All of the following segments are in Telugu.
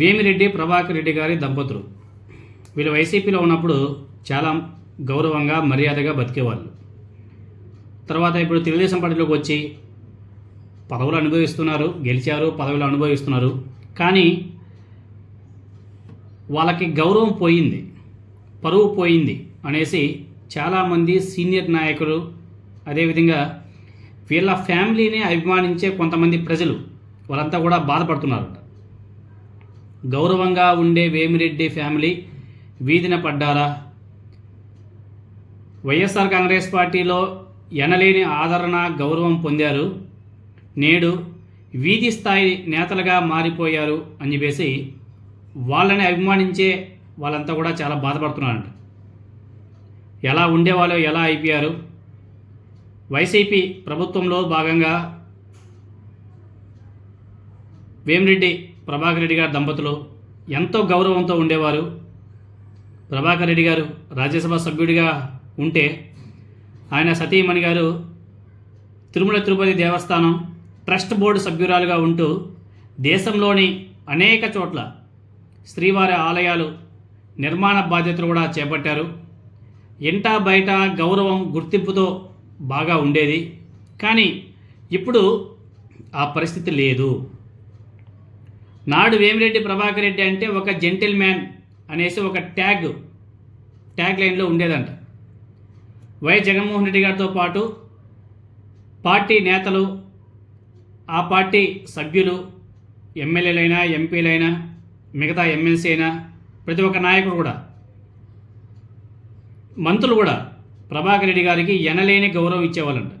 వేమిరెడ్డి ప్రభాకర్ రెడ్డి గారి దంపతులు. వీళ్ళు వైసీపీలో ఉన్నప్పుడు చాలా గౌరవంగా మర్యాదగా బతికేవాళ్ళు. తర్వాత ఇప్పుడు తెలుగుదేశం పార్టీలోకి వచ్చి పదవులు అనుభవిస్తున్నారు గెలిచారు పదవులు అనుభవిస్తున్నారు. కానీ వాళ్ళకి గౌరవం పోయింది పరువు పోయింది అనేసి చాలామంది సీనియర్ నాయకులు అదేవిధంగా వీళ్ళ ఫ్యామిలీని అభిమానించే కొంతమంది ప్రజలు వాళ్ళంతా కూడా బాధపడుతున్నారట గౌరవంగా ఉండే వేమిరెడ్డి ఫ్యామిలీ వీధిన పడ్డారా? వైఎస్ఆర్ కాంగ్రెస్ పార్టీలో ఎనలేని ఆదరణ గౌరవం పొందారు. నేడు వీధి స్థాయి నేతలుగా మారిపోయారు అని చెప్పేసి వాళ్ళని అభిమానించే వాళ్ళంతా కూడా చాలా బాధపడుతున్నారంట. ఎలా ఉండేవాళ్ళు ఎలా అయిపోయారు? వైసీపీ ప్రభుత్వంలో భాగంగా వేమిరెడ్డి ప్రభాకర్ రెడ్డి గారి దంపతులు ఎంతో గౌరవంతో ఉండేవారు. ప్రభాకర్ రెడ్డి గారు రాజ్యసభ సభ్యుడిగా ఉంటే ఆయన సతీమణి గారు తిరుమల తిరుపతి దేవస్థానం ట్రస్ట్ బోర్డు సభ్యురాలుగా ఉంటూ దేశంలోని అనేక చోట్ల శ్రీవారి ఆలయాలు నిర్మాణ బాధ్యతలు కూడా చేపట్టారు. ఇంటా బయట గౌరవం గుర్తింపుతో బాగా ఉండేది. కానీ ఇప్పుడు ఆ పరిస్థితి లేదు. నాడు వేమిరెడ్డి ప్రభాకర్ రెడ్డి అంటే ఒక జెంటిల్ మ్యాన్ అనేసి ఒక ట్యాగ్ ట్యాగ్ లైన్లో ఉండేదంట. వై జగన్మోహన్ రెడ్డి గారితో పాటు పార్టీ నేతలు ఆ పార్టీ సభ్యులు ఎమ్మెల్యేలైనా ఎంపీలైనా మిగతా ఎమ్మెల్సీ అయినా ప్రతి ఒక్క నాయకుడు కూడా మంత్రులు కూడా ప్రభాకర్ రెడ్డి గారికి ఎనలేని గౌరవం ఇచ్చేవాళ్ళంట.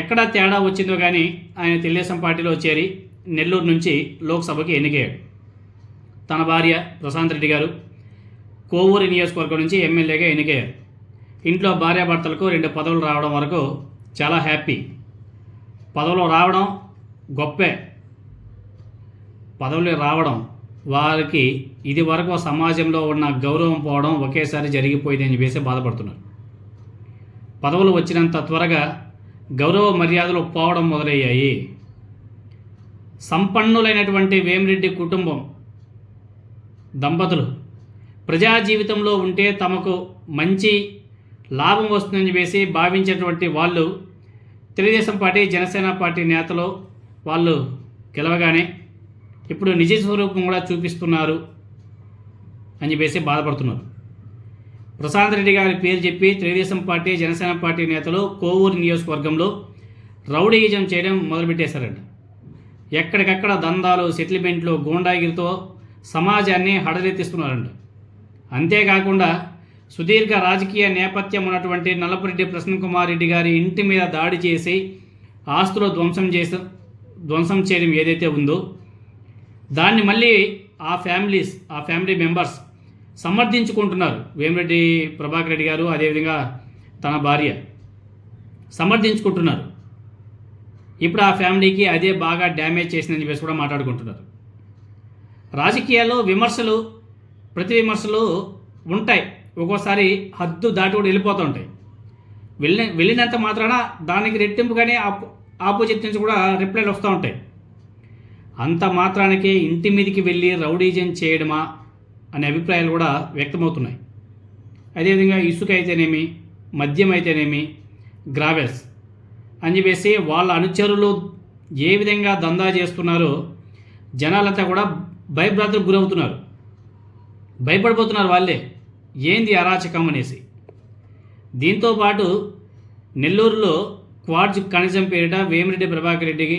ఎక్కడ తేడా వచ్చిందో కానీ ఆయన తెలుగుదేశం పార్టీలో చేరి నెల్లూరు నుంచి లోక్సభకి ఎన్నికయ్యాడు. తన భార్య ప్రశాంత్ రెడ్డి గారు కోవూరు నియోజకవర్గం నుంచి ఎమ్మెల్యేగా ఎన్నికయ్యారు. ఇంట్లో భార్యాభర్తలకు రెండు పదవులు రావడం వరకు చాలా హ్యాపీ. పదవులు రావడం గొప్పే. పదవులు రావడం వారికి ఇది వరకు సమాజంలో ఉన్న గౌరవం పోవడం ఒకేసారి జరిగిపోయింది అని చెప్పేసి బాధపడుతున్నారు. పదవులు వచ్చినంత త్వరగా గౌరవ మర్యాదలు పోవడం మొదలయ్యాయి. సంపన్నులైనటువంటి వేమిరెడ్డి కుటుంబం దంపతులు ప్రజా జీవితంలో ఉంటే తమకు మంచి లాభం వస్తుందని చెప్పేసి భావించేటువంటి వాళ్ళు తెలుగుదేశం పార్టీ జనసేన పార్టీ నేతలు వాళ్ళు గెలవగానే ఇప్పుడు నిజ స్వరూపం కూడా చూపిస్తున్నారు అని చెప్పేసి బాధపడుతున్నారు. ప్రశాంత్ రెడ్డి గారి పేరు చెప్పి తెలుగుదేశం పార్టీ జనసేన పార్టీ నేతలు కోవూరు నియోజకవర్గంలో రౌడీయిజం చేయడం మొదలుపెట్టేశారంట. ఎక్కడికక్కడ దందాలు సెటిల్మెంట్లు గూండాగిరితో సమాజాన్ని హడలెత్తిస్తున్నారంట. అంతేకాకుండా సుదీర్ఘ రాజకీయ నేపథ్యం ఉన్నటువంటి నల్లపురెడ్డి ప్రసన్న కుమార్ రెడ్డి గారి ఇంటి మీద దాడి చేసి ఆస్తులు ధ్వంసం చేసి ధ్వంసం చేయడం ఏదైతే ఉందో దాన్ని మళ్ళీ ఆ ఫ్యామిలీస్ ఆ ఫ్యామిలీ మెంబర్స్ సమర్థించుకుంటున్నారు. వేమిరెడ్డి ప్రభాకర్ రెడ్డి గారు అదేవిధంగా తన భార్య సమర్థించుకుంటున్నారు. ఇప్పుడు ఆ ఫ్యామిలీకి అదే బాగా డ్యామేజ్ చేసిందని చెప్పేసి కూడా మాట్లాడుకుంటున్నారు. రాజకీయాల్లో విమర్శలు ప్రతి విమర్శలు ఉంటాయి. ఒక్కోసారి హద్దు దాటి కూడా వెళ్ళిపోతూ ఉంటాయి. వెళ్ళి వెళ్ళినంత మాత్రాన దానికి రెట్టింపుగానే ఆపోజిట్ నుంచి కూడా రిప్లైలు వస్తూ ఉంటాయి. అంత మాత్రానికి ఇంటి మీదకి వెళ్ళి రౌడీజం చేయడమా అనే అభిప్రాయాలు కూడా వ్యక్తమవుతున్నాయి. అదేవిధంగా ఇసుక అయితేనేమి మద్యం అయితేనేమి గ్రావెల్స్. అని చెప్పేసి వాళ్ళ అనుచరులు ఏ విధంగా దందా చేస్తున్నారో జనాలంతా కూడా భయభ్రాంతులకు గురవుతున్నారు. భయపడిపోతున్నారు వాళ్ళే. ఏంది అరాచకం అనేసి. దీంతోపాటు నెల్లూరులో క్వార్జ్ ఖనిజం పేరిట వేమిరెడ్డి ప్రభాకర్ రెడ్డికి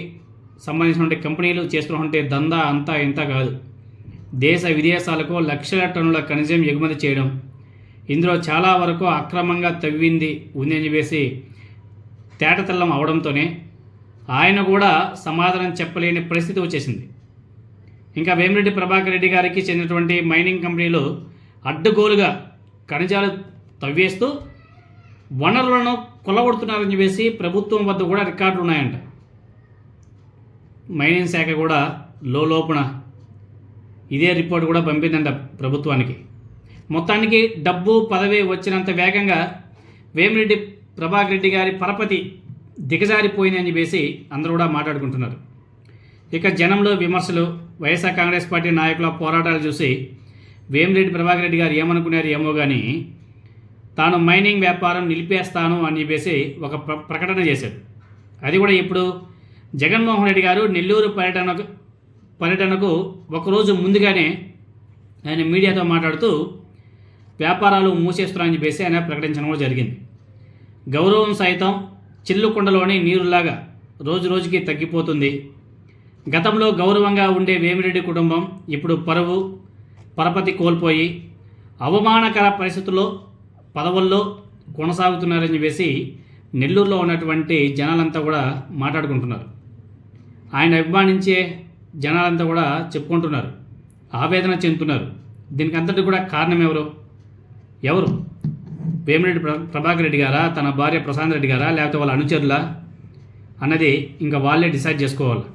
సంబంధించినటువంటి కంపెనీలు చేస్తున్నటువంటి దందా అంతా ఇంత కాదు. దేశ విదేశాలకు లక్షల టన్నుల ఖనిజం ఎగుమతి చేయడం ఇందులో చాలా వరకు అక్రమంగా తవ్వింది ఉంది అని చెప్పేసి తేటతెల్లం అవడంతోనే ఆయన కూడా సమాధానం చెప్పలేని పరిస్థితి వచ్చేసింది. ఇంకా వేమిరెడ్డి ప్రభాకర్ రెడ్డి గారికి చెందినటువంటి మైనింగ్ కంపెనీలు అడ్డగోలుగా ఖనిజాలు తవ్వేస్తూ వనరులను కొలగొడుతున్నారని చెప్పేసి ప్రభుత్వం వద్ద కూడా రికార్డులు ఉన్నాయంట. మైనింగ్ శాఖ కూడా లోపల ఇదే రిపోర్ట్ కూడా పంపిందంట ప్రభుత్వానికి. మొత్తానికి డబ్బు పదవి వచ్చినంత వేగంగా వేమిరెడ్డి ప్రభాకర్ రెడ్డి గారి పరపతి దిగజారిపోయిందని చెప్పేసి అందరూ కూడా మాట్లాడుకుంటున్నారు. ఇక జనంలో విమర్శలు వైఎస్ఆర్ కాంగ్రెస్ పార్టీ నాయకుల పోరాటాలు చూసి వేమిరెడ్డి ప్రభాకర్ రెడ్డి గారు ఏమనుకున్నారు ఏమో కానీ తాను మైనింగ్ వ్యాపారం నిలిపేస్తాను అని చెప్పేసి ఒక ప్ర- ప్రకటన చేశాడు అది కూడా ఇప్పుడు జగన్మోహన్ రెడ్డి గారు నెల్లూరు పర్యటనకు పర్యటనకు ఒకరోజు ముందుగానే ఆయన మీడియాతో మాట్లాడుతూ వ్యాపారాలు మూసేస్తున్నారని చెప్పేసి ఆయన ప్రకటించడం కూడా జరిగింది. గౌరవం సైతం చిల్లుకుండలోని నీరులాగా రోజు రోజుకి తగ్గిపోతుంది. గతంలో గౌరవంగా ఉండే వేమిరెడ్డి కుటుంబం ఇప్పుడు పరువు పరపతి కోల్పోయి అవమానకర పరిస్థితుల్లో పదవుల్లో కొనసాగుతున్నారని చెప్పేసి నెల్లూరులో ఉన్నటువంటి జనాలంతా కూడా మాట్లాడుకుంటున్నారు. ఆయన అభిమానించే జనాలంతా కూడా చెప్పుకుంటున్నారు. ఆవేదన చెందుతున్నారు. దీనికి అంతటి కూడా కారణం ఎవరు? ఎవరు? వేమిరెడ్డి ప్ర ప్రభాకర్ రెడ్డి గారా తన భార్య ప్రశాంత్ రెడ్డి గారా లేకపోతే వాళ్ళ అనుచరులా అన్నది ఇంకా వాళ్ళే డిసైడ్ చేసుకోవాలి.